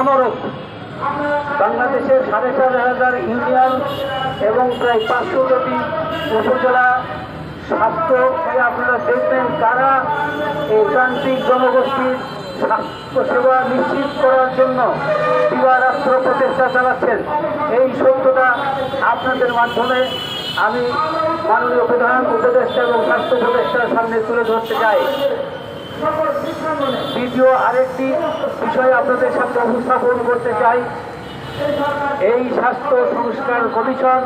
অনুরোধ বাংলাদেশের সাড়ে চার হাজার ইউনিয়ন এবং প্রায় পাঁচশো কোটি উপজেলা স্বাস্থ্য আপনারা দেখবেন কারা এই প্রান্তিক জনগোষ্ঠীর স্বাস্থ্য সেবা নিশ্চিত করার জন্য দিবারাত্র প্রচেষ্টা চালাচ্ছেন। এই সত্যটা আপনাদের মাধ্যমে আমি মাননীয় প্রধান উপদেষ্টা এবং স্বাস্থ্য উপদেষ্টার সামনে তুলে ধরতে চাই। দ্বিতীয় আরেকটি বিষয় আপনাদের সামনে উপস্থাপন করতে চাই। এই স্বাস্থ্য সংস্কার কমিশন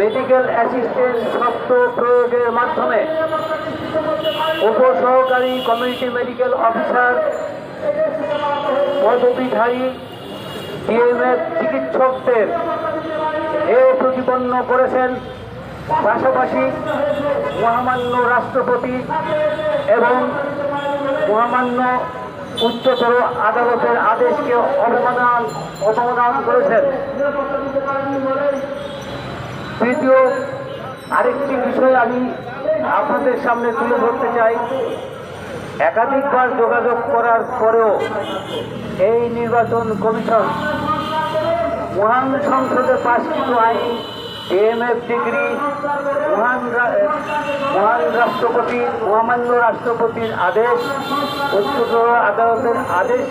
মেডিকেল অ্যাসিস্ট্যান্ট শব্দ প্রয়োগের মাধ্যমে উপসহকারী কমিউনিটি মেডিকেল অফিসার পদবিধারী ডিএমএফ চিকিৎসকদের এ প্রতিপন্ন করেছেন। পাশাপাশি মহামান্য রাষ্ট্রপতি এবং মহামান্য উচ্চতর আদালতের আদেশকে অবমানন অবমানন করেছেন। তৃতীয় আরেকটি বিষয় আমি আপনাদের সামনে তুলে ধরতে চাই। একাধিকবার যোগাযোগ করার পরেও এই নির্বাচন কমিশন মহান সংসদে পাশকৃত আইন এএমএফ ডিগ্রি মহান মহান রাষ্ট্রপতি মহামান্য রাষ্ট্রপতির আদেশ উচ্চতর আদালতের আদেশ